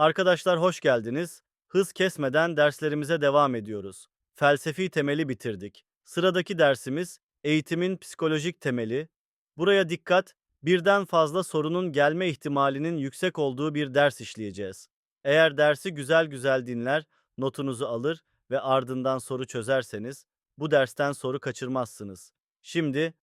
Arkadaşlar hoş geldiniz. Hız kesmeden derslerimize devam ediyoruz. Felsefi temeli bitirdik. Sıradaki dersimiz eğitimin psikolojik temeli. Buraya dikkat, birden fazla sorunun gelme ihtimalinin yüksek olduğu bir ders işleyeceğiz. Eğer dersi güzel güzel dinler, notunuzu alır ve ardından soru çözerseniz bu dersten soru kaçırmazsınız. Şimdi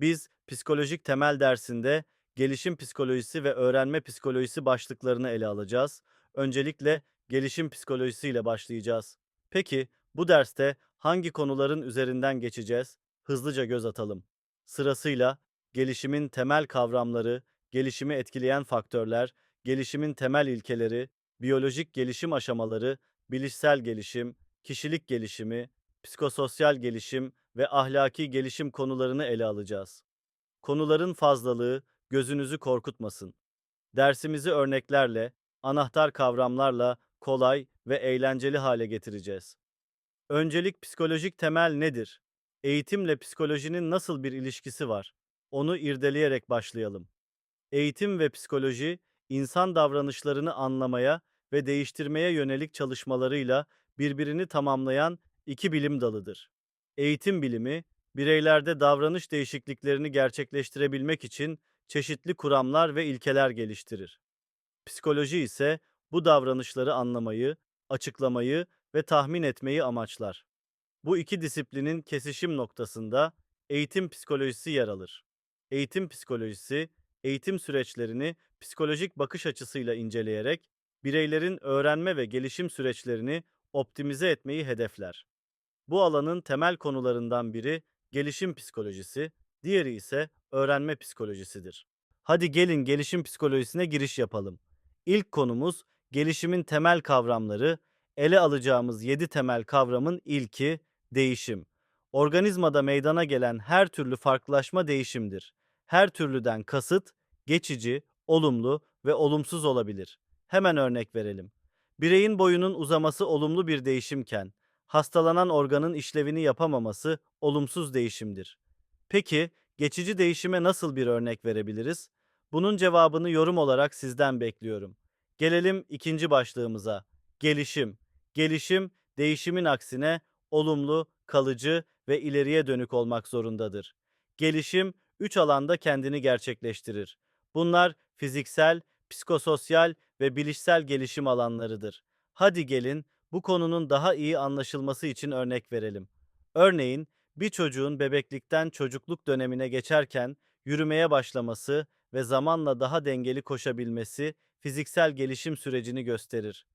biz psikolojik temel dersinde gelişim psikolojisi ve öğrenme psikolojisi başlıklarını ele alacağız. Öncelikle gelişim psikolojisiyle başlayacağız. Peki bu derste hangi konuların üzerinden geçeceğiz? Hızlıca göz atalım. Sırasıyla gelişimin temel kavramları, gelişimi etkileyen faktörler, gelişimin temel ilkeleri, biyolojik gelişim aşamaları, bilişsel gelişim, kişilik gelişimi, psikososyal gelişim ve ahlaki gelişim konularını ele alacağız. Konuların fazlalığı gözünüzü korkutmasın. Dersimizi örneklerle, anahtar kavramlarla kolay ve eğlenceli hale getireceğiz. Öncelik psikolojik temel nedir? Eğitimle psikolojinin nasıl bir ilişkisi var? Onu irdeleyerek başlayalım. Eğitim ve psikoloji, insan davranışlarını anlamaya ve değiştirmeye yönelik çalışmalarıyla birbirini tamamlayan iki bilim dalıdır. Eğitim bilimi, bireylerde davranış değişikliklerini gerçekleştirebilmek için çeşitli kuramlar ve ilkeler geliştirir. Psikoloji ise bu davranışları anlamayı, açıklamayı ve tahmin etmeyi amaçlar. Bu iki disiplinin kesişim noktasında eğitim psikolojisi yer alır. Eğitim psikolojisi, eğitim süreçlerini psikolojik bakış açısıyla inceleyerek bireylerin öğrenme ve gelişim süreçlerini optimize etmeyi hedefler. Bu alanın temel konularından biri gelişim psikolojisi, diğeri ise öğrenme psikolojisidir. Hadi gelin gelişim psikolojisine giriş yapalım. İlk konumuz gelişimin temel kavramları. Ele alacağımız 7 temel kavramın ilki değişim. Organizmada meydana gelen her türlü farklılaşma değişimdir. Her türlüden kasıt geçici, olumlu ve olumsuz olabilir. Hemen örnek verelim. Bireyin boyunun uzaması olumlu bir değişimken, hastalanan organın işlevini yapamaması olumsuz değişimdir. Peki, geçici değişime nasıl bir örnek verebiliriz? Bunun cevabını yorum olarak sizden bekliyorum. Gelelim ikinci başlığımıza. Gelişim. Gelişim, değişimin aksine olumlu, kalıcı ve ileriye dönük olmak zorundadır. Gelişim, üç alanda kendini gerçekleştirir. Bunlar fiziksel, psikososyal ve bilişsel gelişim alanlarıdır. Hadi gelin bu konunun daha iyi anlaşılması için örnek verelim. Örneğin bir çocuğun bebeklikten çocukluk dönemine geçerken yürümeye başlaması ve zamanla daha dengeli koşabilmesi fiziksel gelişim sürecini gösterir.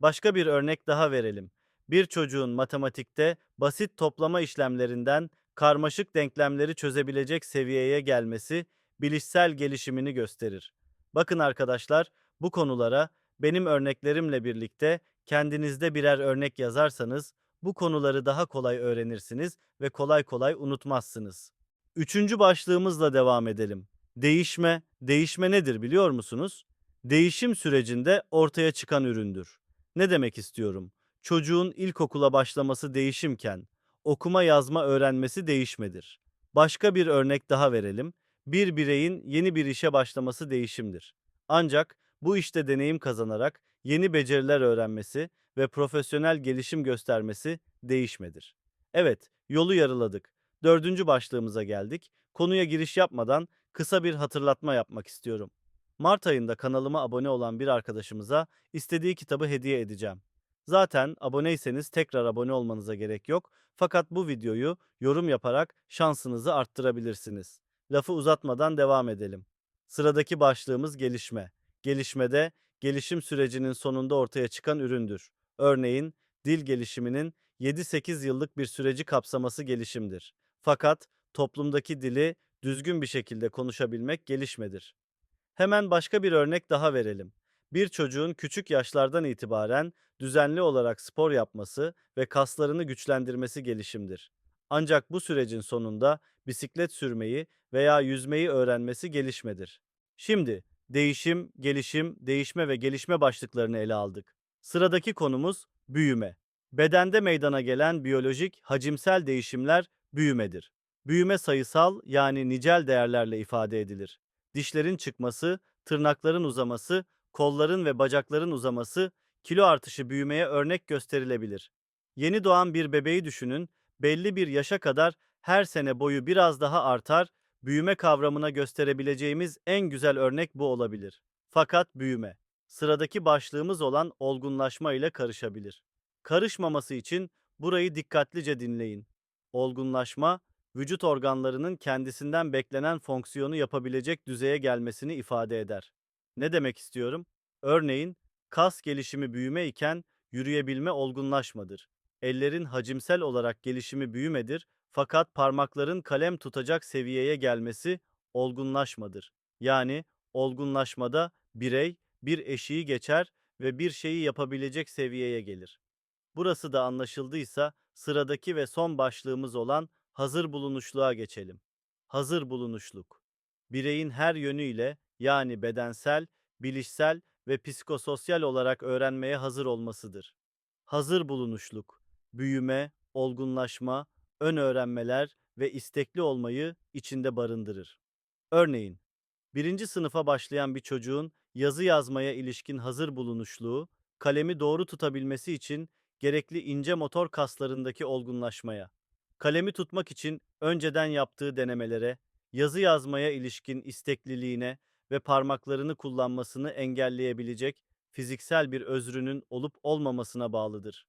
Başka bir örnek daha verelim. Bir çocuğun matematikte basit toplama işlemlerinden karmaşık denklemleri çözebilecek seviyeye gelmesi bilişsel gelişimini gösterir. Bakın arkadaşlar, bu konulara benim örneklerimle birlikte kendinizde birer örnek yazarsanız bu konuları daha kolay öğrenirsiniz ve kolay kolay unutmazsınız. Üçüncü başlığımızla devam edelim. Değişme, değişme nedir biliyor musunuz? Değişim sürecinde ortaya çıkan üründür. Ne demek istiyorum? Çocuğun ilkokula başlaması değişimken, okuma yazma öğrenmesi değişmedir. Başka bir örnek daha verelim. Bir bireyin yeni bir işe başlaması değişimdir. Ancak bu işte deneyim kazanarak yeni beceriler öğrenmesi ve profesyonel gelişim göstermesi değişmedir. Evet, yolu yarıladık. Dördüncü başlığımıza geldik. Konuya giriş yapmadan kısa bir hatırlatma yapmak istiyorum. Mart ayında kanalıma abone olan bir arkadaşımıza istediği kitabı hediye edeceğim. Zaten aboneyseniz tekrar abone olmanıza gerek yok. Fakat bu videoyu yorum yaparak şansınızı arttırabilirsiniz. Lafı uzatmadan devam edelim. Sıradaki başlığımız gelişme. Gelişmede gelişim sürecinin sonunda ortaya çıkan üründür. Örneğin dil gelişiminin 7-8 yıllık bir süreci kapsaması gelişimdir. Fakat toplumdaki dili düzgün bir şekilde konuşabilmek gelişmedir. Hemen başka bir örnek daha verelim. Bir çocuğun küçük yaşlardan itibaren düzenli olarak spor yapması ve kaslarını güçlendirmesi gelişimdir. Ancak bu sürecin sonunda bisiklet sürmeyi veya yüzmeyi öğrenmesi gelişmedir. Şimdi değişim, gelişim, değişme ve gelişme başlıklarını ele aldık. Sıradaki konumuz büyüme. Bedende meydana gelen biyolojik, hacimsel değişimler büyümedir. Büyüme sayısal yani nicel değerlerle ifade edilir. Dişlerin çıkması, tırnakların uzaması kolların ve bacakların uzaması, kilo artışı büyümeye örnek gösterilebilir. Yeni doğan bir bebeği düşünün, belli bir yaşa kadar her sene boyu biraz daha artar, büyüme kavramına gösterebileceğimiz en güzel örnek bu olabilir. Fakat büyüme, sıradaki başlığımız olan olgunlaşma ile karışabilir. Karışmaması için burayı dikkatlice dinleyin. Olgunlaşma, vücut organlarının kendisinden beklenen fonksiyonu yapabilecek düzeye gelmesini ifade eder. Ne demek istiyorum? Örneğin, kas gelişimi büyüme iken yürüyebilme olgunlaşmadır. Ellerin hacimsel olarak gelişimi büyümedir fakat parmakların kalem tutacak seviyeye gelmesi olgunlaşmadır. Yani olgunlaşmada birey bir eşiği geçer ve bir şeyi yapabilecek seviyeye gelir. Burası da anlaşıldıysa sıradaki ve son başlığımız olan hazır bulunuşluğa geçelim. Hazır bulunuşluk. Bireyin her yönüyle yani bedensel, bilişsel ve psikososyal olarak öğrenmeye hazır olmasıdır. Hazır bulunuşluk, büyüme, olgunlaşma, ön öğrenmeler ve istekli olmayı içinde barındırır. Örneğin, birinci sınıfa başlayan bir çocuğun yazı yazmaya ilişkin hazır bulunuşluğu, kalemi doğru tutabilmesi için gerekli ince motor kaslarındaki olgunlaşmaya, kalemi tutmak için önceden yaptığı denemelere, yazı yazmaya ilişkin istekliliğine ve parmaklarını kullanmasını engelleyebilecek fiziksel bir özrünün olup olmamasına bağlıdır.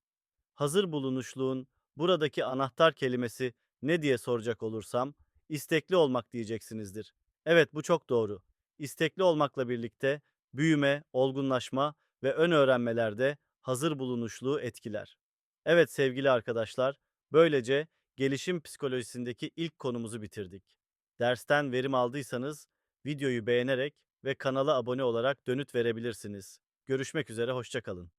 Hazır bulunuşluğun buradaki anahtar kelimesi ne diye soracak olursam, istekli olmak diyeceksinizdir. Evet, bu çok doğru. İstekli olmakla birlikte büyüme, olgunlaşma ve ön öğrenmelerde hazır bulunuşluğu etkiler. Evet sevgili arkadaşlar, böylece gelişim psikolojisindeki ilk konumuzu bitirdik. Dersten verim aldıysanız videoyu beğenerek ve kanala abone olarak dönüt verebilirsiniz. Görüşmek üzere, hoşça kalın.